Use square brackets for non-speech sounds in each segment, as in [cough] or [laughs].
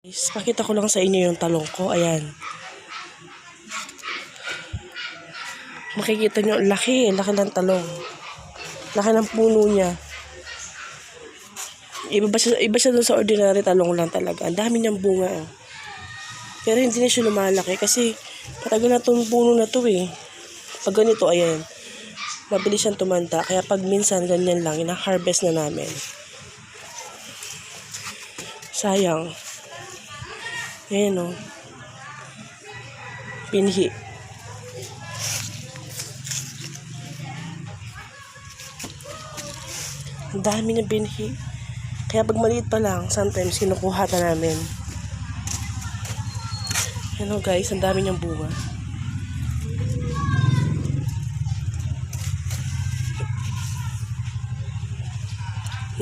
Guys, pakita ko lang sa inyo yung talong ko. Ayan. Makikita nyo, laki. Laki ng talong. Laki ng puno niya. Iba ba siya, iba siya dun sa ordinary talong lang talaga. Ang dami niyang bunga. oh. Pero hindi na siya lumalaki kasi matagal na itong puno na to eh. Pag ganito, ayan. Mabilis siyang tumanda. Kaya pag minsan ganyan lang, ina-harvest na namin. Sayang. Ayan o. Pinhi. Ang dami ng binhi. Kaya pag maliit pa lang, sometimes kinukuha na namin. Ayan o guys, ang dami niyang bunga.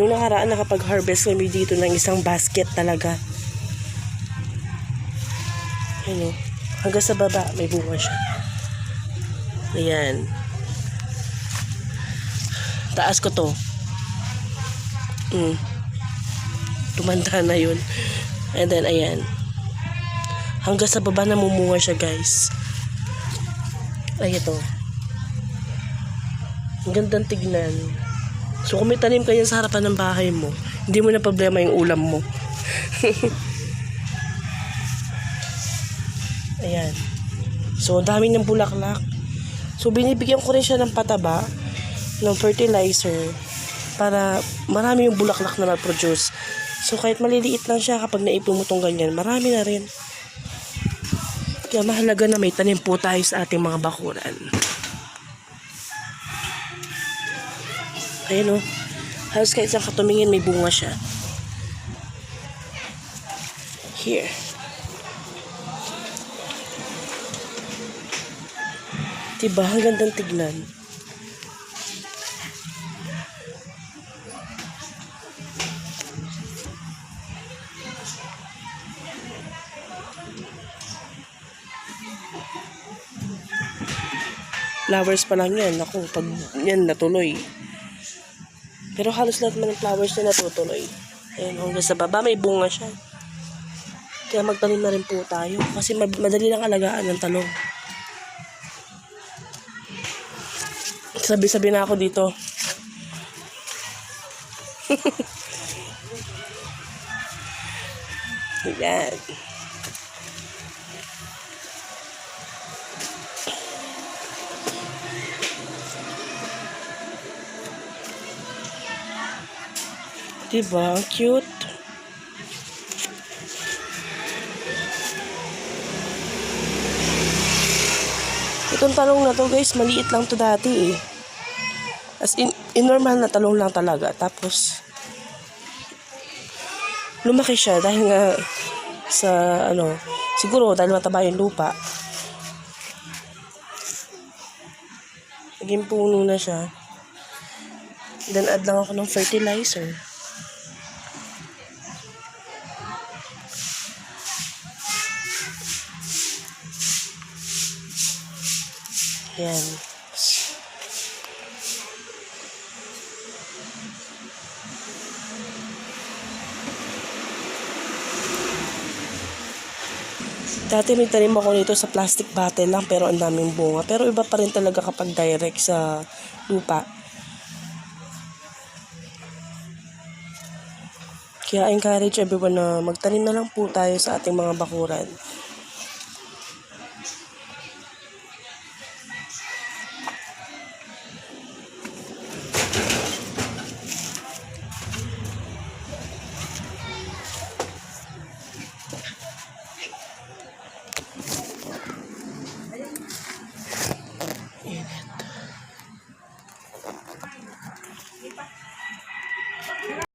Nung nakaraan, nakapag-harvest kami dito ng isang basket talaga. Ayan o. Hanggang sa baba, may bunga siya. Ayan. Taas ko to. Mm. Tumanda na yun. And then, ayan. Hanggang sa baba namumunga siya, guys. Ay, ito. Ang gandang tignan. So, kung may tanim ka sa harapan ng bahay mo, hindi mo na problema yung ulam mo. [laughs] Ayan. So, dami ng bulaklak. So, binibigyan ko rin siya ng pataba, ng fertilizer, para marami yung bulaklak na na-produce. So, kahit maliliit lang siya kapag naipon mo tong ganyan, marami na rin. Kaya mahalaga na may tanim po tayo sa ating mga bakuran. Ayan o. Halos kahit saan katumingin, may bunga siya. Here. Diba? Ang gandang tignan. Flowers pa lang yan. Ako, pag yan natuloy. Pero halos lahat man ng flowers na natutuloy. Ayan, hanggang sa baba, may bunga siya. Kaya magtanim na rin po tayo. Kasi mad- madali lang alagaan ng talong. Sabi-sabi na ako dito. Ayan. Diba? Cute. Itong talong na to guys, maliit lang to dati eh. As in, in normal na talong lang talaga. Tapos, lumaki siya dahil nga sa ano, siguro dahil mataba yung lupa. Naging puno na siya. Then add lang ako ng fertilizer. Yan. Dati may tanim ako nito sa plastic bottle lang pero ang daming bunga. Pero iba pa rin talaga kapag direct sa lupa. Kaya encourage everyone na magtanim na lang po tayo sa ating mga bakuran.